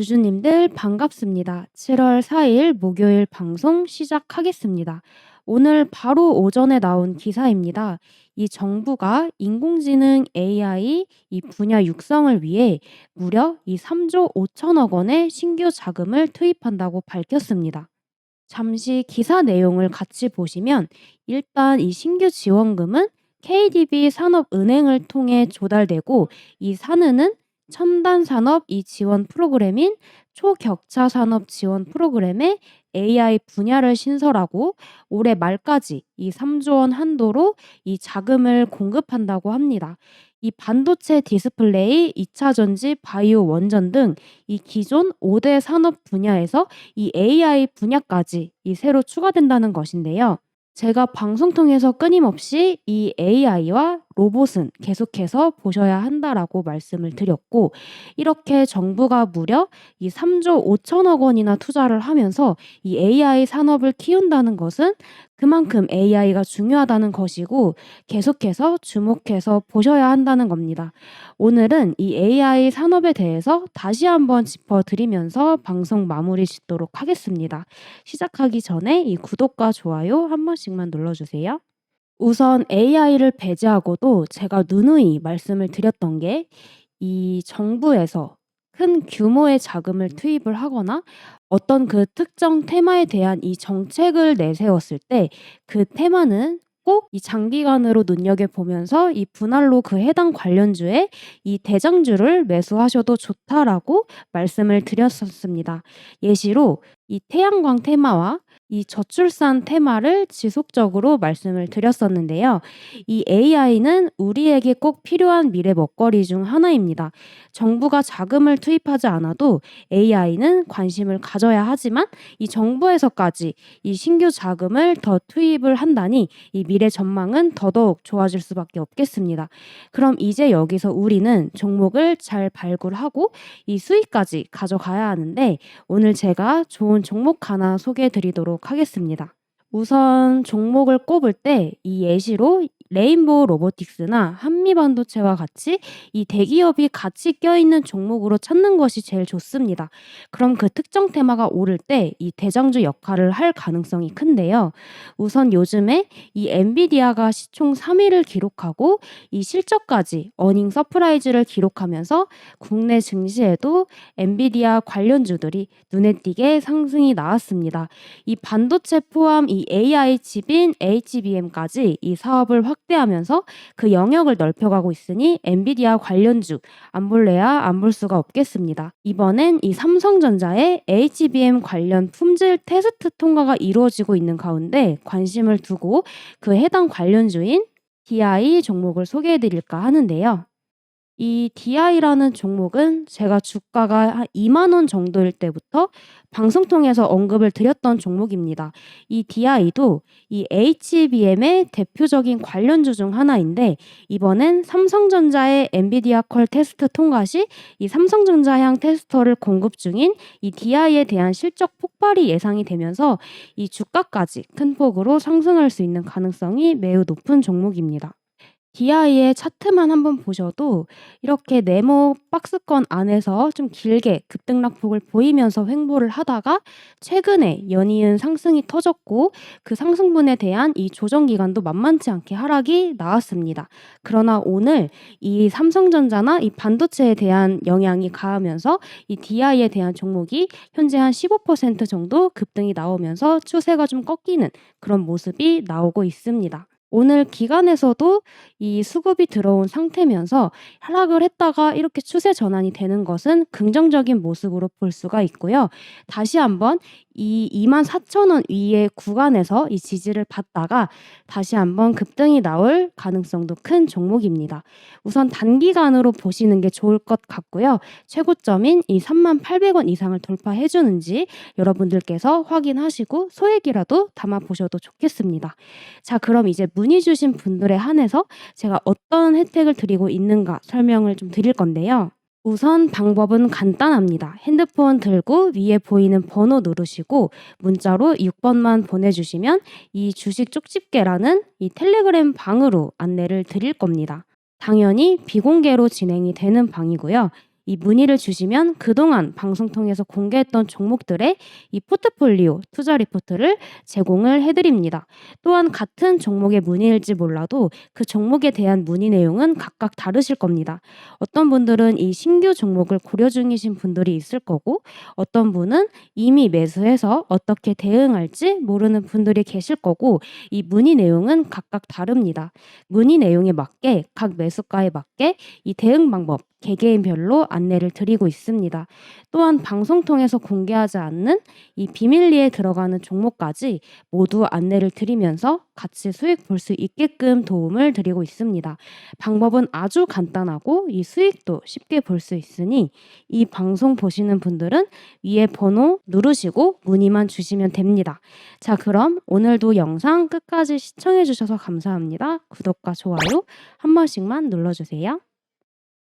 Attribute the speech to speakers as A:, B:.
A: 주주님들 반갑습니다. 7월 4일 목요일 방송 시작하겠습니다. 오늘 바로 오전에 나온 기사입니다. 이 정부가 인공지능 AI 이 분야 육성을 위해 무려 이 3조 5천억 원의 신규 자금을 투입한다고 밝혔습니다. 잠시 기사 내용을 같이 보시면 일단 이 신규 지원금은 KDB 산업은행을 통해 조달되고 이 산은은 첨단 산업 이 지원 프로그램인 초격차 산업 지원 프로그램에 AI 분야를 신설하고 올해 말까지 이 3조 원 한도로 이 자금을 공급한다고 합니다. 이 반도체 디스플레이, 2차 전지, 바이오 원전 등 이 기존 5대 산업 분야에서 이 AI 분야까지 이 새로 추가된다는 것인데요. 제가 방송 통해서 끊임없이 이 AI와 로봇은 계속해서 보셔야 한다라고 말씀을 드렸고 이렇게 정부가 무려 이 3조 5천억 원이나 투자를 하면서 이 AI 산업을 키운다는 것은 그만큼 AI가 중요하다는 것이고 계속해서 주목해서 보셔야 한다는 겁니다. 오늘은 이 AI 산업에 대해서 다시 한번 짚어드리면서 방송 마무리 짓도록 하겠습니다. 시작하기 전에 이 구독과 좋아요 한 번씩만 눌러주세요. 우선 AI를 배제하고도 제가 누누이 말씀을 드렸던 게 이 정부에서 큰 규모의 자금을 투입을 하거나 어떤 그 특정 테마에 대한 이 정책을 내세웠을 때 그 테마는 꼭 이 장기간으로 눈여겨보면서 이 분할로 그 해당 관련주에 이 대장주를 매수하셔도 좋다라고 말씀을 드렸었습니다. 예시로 이 태양광 테마와 이 저출산 테마를 지속적으로 말씀을 드렸었는데요. 이 AI는 우리에게 꼭 필요한 미래 먹거리 중 하나입니다. 정부가 자금을 투입하지 않아도 AI는 관심을 가져야 하지만 이 정부에서까지 이 신규 자금을 더 투입을 한다니 이 미래 전망은 더더욱 좋아질 수밖에 없겠습니다. 그럼 이제 여기서 우리는 종목을 잘 발굴하고 이 수익까지 가져가야 하는데 오늘 제가 좋은 종목 하나 소개해 드리도록 하겠습니다. 우선 종목을 꼽을 때 이 예시로 레인보우 로보틱스나 한미반도체와 같이 이 대기업이 같이 껴있는 종목으로 찾는 것이 제일 좋습니다. 그럼 그 특정 테마가 오를 때 이 대장주 역할을 할 가능성이 큰데요. 우선 요즘에 이 엔비디아가 시총 3위를 기록하고 이 실적까지 어닝 서프라이즈를 기록하면서 국내 증시에도 엔비디아 관련주들이 눈에 띄게 상승이 나왔습니다. 이 반도체 포함 이 AI 칩인 HBM까지 이 사업을 확 대하면서 그 영역을 넓혀가고 있으니 엔비디아 관련주 안 볼래야 안 볼 수가 없겠습니다. 이번엔 이 삼성전자의 HBM 관련 품질 테스트 통과가 이루어지고 있는 가운데 관심을 두고 그 해당 관련주인 DI 종목을 소개해 드릴까 하는데요. 이 DI라는 종목은 제가 주가가 한 2만 원 정도일 때부터 방송 통해서 언급을 드렸던 종목입니다. 이 DI도 이 HBM의 대표적인 관련주 중 하나인데 이번엔 삼성전자의 엔비디아 컬 테스트 통과 시 이 삼성전자향 테스터를 공급 중인 이 DI에 대한 실적 폭발이 예상이 되면서 이 주가까지 큰 폭으로 상승할 수 있는 가능성이 매우 높은 종목입니다. DI의 차트만 한번 보셔도 이렇게 네모 박스권 안에서 좀 길게 급등락폭을 보이면서 횡보를 하다가 최근에 연이은 상승이 터졌고 그 상승분에 대한 이 조정 기간도 만만치 않게 하락이 나왔습니다. 그러나 오늘 이 삼성전자나 이 반도체에 대한 영향이 가하면서 이 DI에 대한 종목이 현재 한 15% 정도 급등이 나오면서 추세가 좀 꺾이는 그런 모습이 나오고 있습니다. 오늘 기관에서도 이 수급이 들어온 상태면서 하락을 했다가 이렇게 추세 전환이 되는 것은 긍정적인 모습으로 볼 수가 있고요. 다시 한번 이 24,000원 위의 구간에서 이 지지를 받다가 다시 한번 급등이 나올 가능성도 큰 종목입니다. 우선 단기간으로 보시는 게 좋을 것 같고요. 최고점인 이 38,000원 이상을 돌파해 주는지 여러분들께서 확인하시고 소액이라도 담아 보셔도 좋겠습니다. 자, 그럼 이제 문의 주신 분들에 한해서 제가 어떤 혜택을 드리고 있는가 설명을 좀 드릴 건데요. 우선 방법은 간단합니다. 핸드폰 들고 위에 보이는 번호 누르시고 문자로 6번만 보내주시면 이 주식 쪽집게라는 이 텔레그램 방으로 안내를 드릴 겁니다. 당연히 비공개로 진행이 되는 방이고요. 이 문의를 주시면 그동안 방송 통해서 공개했던 종목들의 이 포트폴리오 투자 리포트를 제공을 해드립니다. 또한 같은 종목의 문의일지 몰라도 그 종목에 대한 문의 내용은 각각 다르실 겁니다. 어떤 분들은 이 신규 종목을 고려 중이신 분들이 있을 거고 어떤 분은 이미 매수해서 어떻게 대응할지 모르는 분들이 계실 거고 이 문의 내용은 각각 다릅니다. 문의 내용에 맞게 각 매수가에 맞게 이 대응 방법 개개인별로 안내를 드리고 있습니다. 또한 방송 통해서 공개하지 않는 이 비밀리에 들어가는 종목까지 모두 안내를 드리면서 같이 수익 볼 수 있게끔 도움을 드리고 있습니다. 방법은 아주 간단하고 이 수익도 쉽게 볼 수 있으니 이 방송 보시는 분들은 위에 번호 누르시고 문의만 주시면 됩니다. 자, 그럼 오늘도 영상 끝까지 시청해 주셔서 감사합니다. 구독과 좋아요 한 번씩만 눌러주세요.